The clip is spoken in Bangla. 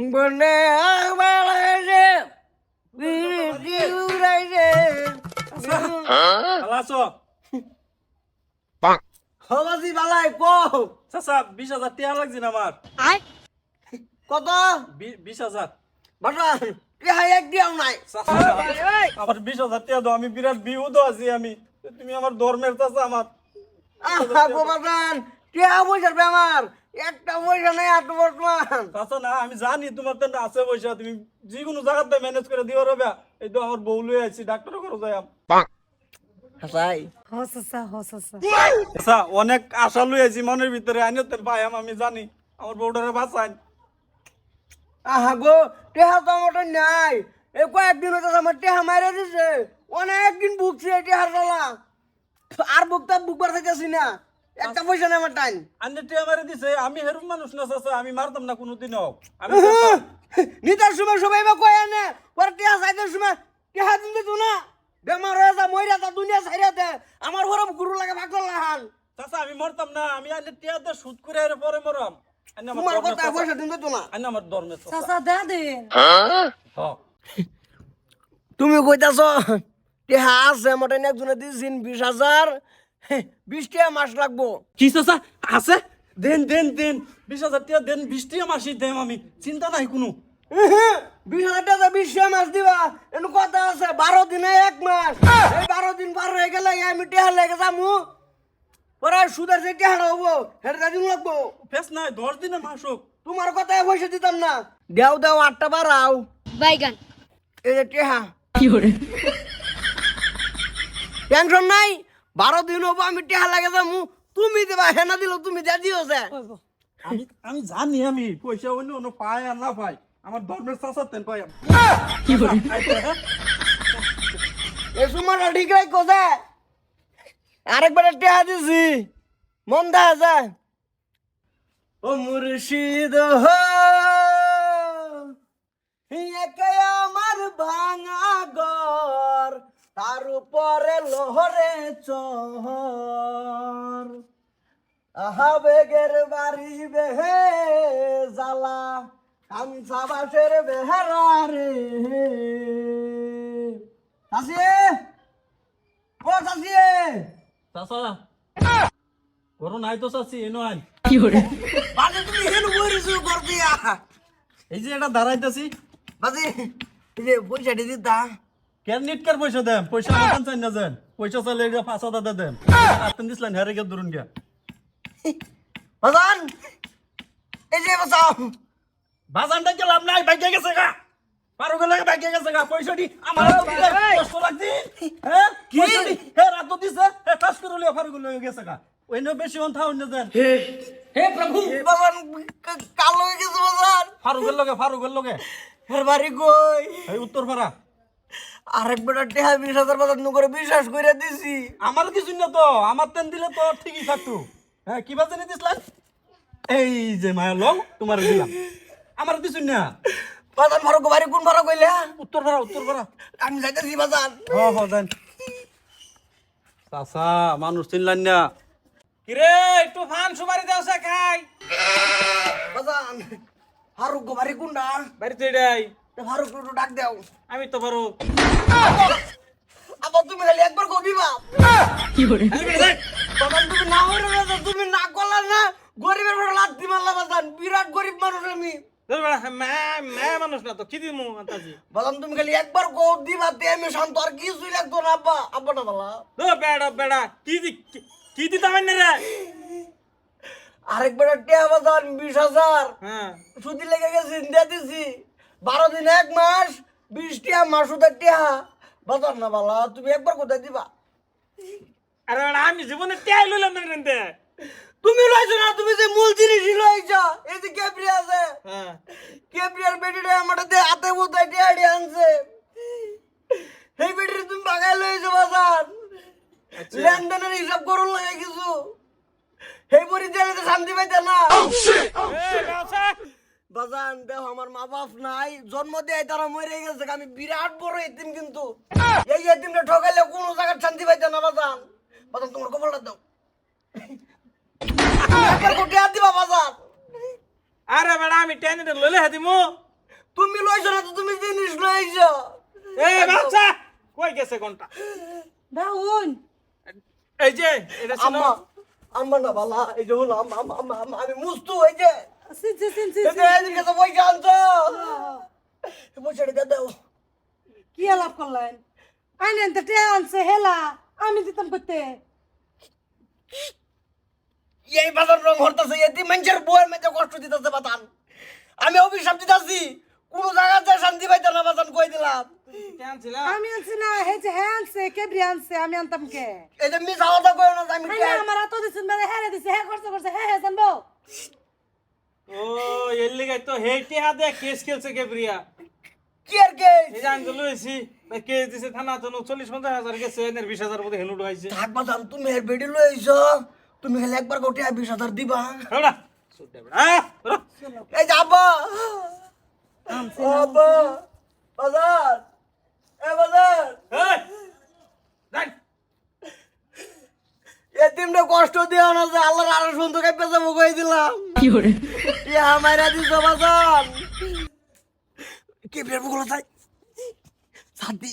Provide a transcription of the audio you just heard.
বনে বিরতি উড়াইছে। ভালো আছো হবাসি বালাই কও চাচা বিশ হাজার টিয়া লাগছে না আমার। কত? বি- বিশ হাজার। বাটা রেহাই এক দিয়াও নাই। চাচা, আমার বিশ হাজার টিয়া দাও আমি বিরাট বিহুদ আছি আমি। তুমি আমার ধর্মের চাচা আমার। আহা গোবাদান টিয়া পয়সার বেমার একটা পয়সা নেই আট বর্তমান। চাচা না আমি জানি তোমার তো আছে পয়সা তুমি যে কোনো জায়গাতে ম্যানেজ করে দিও রবে। এই তো আমার বউ লয়ে আছি ডাক্তার করে যাই হাসাই। হসসা হসসা আচ্ছা অনেক আশা লই আছি মনের ভিতরে আনিও তেল পাইম আমি জানি আমার বউটারে বাঁচাই আহা গো টেহা তো আমার তো নাই। এই কয়েকদিন হতে আমার টেহা মারে দিছে। অনেকদিন ভুগছি টেহার জ্বালা। আর বুকটা বুকবার থাকতেছি না। একটা পয়সা নেই আমার টাইম। আন্নে টিয়া মারি দিছে আমি হেরুম মানুষ না চাচা আমি মারতাম না কোনোদিনও। আমি নিতার সময় সবাই বা কয় আনে পরে টেহা চাইতে সময় টেহা দিতে তো না বেমার হয়ে যা মইরা তা দুনিয়া ছাইরাতে আমার ঘরে গুরু লাগে ভাগল লাহান চাচা আমি মরতাম না আমি আন্নে টিয়াতে শুট করে এর পরে মরাম। আমার তোমার কথা। পয়সা দিতে তো না আন্নে আমার ধর্মের চাচা। চাচা দে হ্যাঁ তুমি কইতাছ টেহা আছে আমার একজনে দিয়েছিন বিশ হাজার। বিশ টাকা মাস লাগবো। কি চাচা? আছে? দেন দেন দেন। বিশ হাজার টিয়া দেন বিশ টিয়া মাসি দেম আমি। চিন্তা নাই কোনো। বিশ হাজার টাকা বিশ মাস দিবা। এনু কথা আছে বারো দিনে এক মাস। এই বারো দিন পার হয়ে গেলে আমি টেহা লেগে যামু। পরে সুদের যে টেহাটা হব সেটা দিন লাগবো। ফেস নাই দশ দিনে মাস হোক। তোমার কথায় পয়সা দিতাম না। দেও দেও আটটা বাড়াও। বাইগান। এই যে টেহা। টেনশন নাই? বারো দিন হব আমি টেহা লাগে যামু তুমি দেবা হেনা দিল তুমি যা দিও যে। আমি আমি জানি আমি পয়সা অন্য অন্য পায় আর না পাই আমার ধর্মের চাচা তেন পাই ঠিক রাখো আরেকবার টেহা দিছি। মন দেখা যায় ও মুর্শিদ হো একে তার উপরে লোহরে চহর আহা বেগের বাড়ি বেহে জালা কামসা বাসের বেহারা রে। চাষিয়ে ও চাষিয়ে চাচা করো নাই তো চাচি এনো আন বাজে তুমি হেন বইরিছো কর দিয়া এই যে এটা দাঁড়াইতেছি। বাজে এই যে পয়সাটি দিতা কেন নিটকার পয়সা দেন পয়সা আমার চাই না দেন পয়সা চাইলে এটা পাঁচ হাজার দেন আত্ম দিছিলেন হ্যারে গে ধরুন গিয়া। বাজান! এই যে বাঁচাও বাজানটা কি লাভ নাই? বাইকে গেছে গা। পারো গেলে বাইকে গেছে গা। পয়সা দি আমার কষ্ট লাগছি। হ্যাঁ? কি? পয়সা দি হে রাত দিছে হে টাস করে লিও পারো গেলে গেছে গা। ওই নো বেশি অন থাউন না দেন বাজান কা- কালো হয়ে গেছে বাজান। ফারুকের লগে ফারুকের লগে। এর বাড়ি কই? এই উত্তর পাড়া আরেক বেটা টেহা বিশ হাজার বাজার করে বিশ্বাস করে দিছি। আমার কিছু না তো আমার তেন দিলে তো ঠিকই থাকতো। হ্যাঁ কি বাজে দিছিলেন এই যে মায়া লং তোমার দিলাম। আমার কিছু না। বাজান ফারুক বাড়ি কোন ফারুক কইলে? উত্তর পাড়া উত্তর পাড়া আমি যাইতেছি বাজান হ হ দেন চাচা মানুষ চিনলেন না। কিরে একটু ফান সুপারি দাও খাই। বাজান ফারুক বাড়ি কোনটা? বাড়িতে এটাই। ফারুক একটু ডাক দাও। আমি তো আবার তুমি খালি একবার কবি বাপ তুমি না হইলে না তো, তুমি না করলা না গরিবের ঘরে লাত্তি মারলা বাজান বিরাট গরিব মানুষ আমি। মানুষ না তো কি দিমু আন্তাজি? বাজান তুমি খালি একবার কো দিবা তে আমি শান্ত আর কিছুই লাগতো না আব্বা আব্বাটা বলা ও বেড়া বেড়া কি দি কি দিতাম রে? আরেকবার টেহা বাজান বিশ হাজার। হ্যাঁ। সুদি লেগে গেছে দিয়ে দিছি। বারো দিন এক মাস বিশ টিয়া মাস সুদের টিয়া। বাজার না বালা তুমি একবার কোথায় দিবা? আরে আমি জীবনে টেই লইলাম না রে তুমি লইছো না তুমি যে মূল জিনিসই লইছো। এই যে কেপ্রি আছে। হ্যাঁ। কেপ্রিয়ার বেটিটা আমার হাতে বোধহয় টিয়াডি আনছে। এই বেটির তুমি বাগাই লইছো বাজার। লেনদেনের হিসাব করুন লাগে কিছু। এই বড়ি দিলে তো শান্তি পাইতে না। বাজান দেখ আমার মা বাপ নাই। জন্ম দেয় তারা মরে গেছে আমি বিরাট বড় এতিম কিন্তু। এই এতিমটা ঠকাইলে কোনো জায়গায় শান্তি পাইতে না বাজান। বাজান তোমার কপালটা দাও। কোটি হাত দিবা বাজান। আরে বেড়া আমি টেনে লইলে হাতি মু তুমি লইছো না তো তুমি জিনিস লইছো। এই বাচ্চা কই গেছে কোনটা দাউন এই যে এটা আম্মা আম্মা না বালা এই যে হলো আম্মা আম্মা, আমি মুস্তু এই যে। সিনছি সিনছি এই যে এদিকে কাছে পয়সা আনছো এই পয়সাটা দিয়ে দাও কি আলাপ করলেন আইনেন তো টিয়া আনছে হেলা আমি দিতাম করতে এই বাজার রং হরতাছে এটি মানুষের বউয়ের মেয়েতে কষ্ট দিতেছে বাতান আমি অভিশাপ দিতেছি কোন জায়গাতে শান্তি পাইতে না বাতান কই দিলাম আনছিলাম আমি আনছি না হে যে হে আনছে কেবরি আনছে আমি আনতাম কে এই যে মিস আওয়াজা কই না যে আমি আমার এত দিছেন মানে হ্যাঁ দিছে হ্যাঁ করছে করছে হ্যাঁ হ্যাঁ জানব ও এর লিগে তো হেইটি হাতে কেস খেলছে কে কি আর কে এই আঙ্গুল কেস দিছে থানা তো চল্লিশ পঞ্চাশ হাজার গেছে এনের বিশ হাজার মধ্যে হেলুট হয়েছে। থাক বাতান তুমি এর বেডি লইছো তুমি খালি একবার গোটে বিশ হাজার দিবা। হ্যাঁ এই যে আব্বা। বাজার। কষ্ট দিও না যে আল্লাহর আরও সুন্দর কাপে যাব কই দিলাম। কি করে? ইয়া মাইরা দিছো বাজান। কি বের বগুলো তাই? সাদি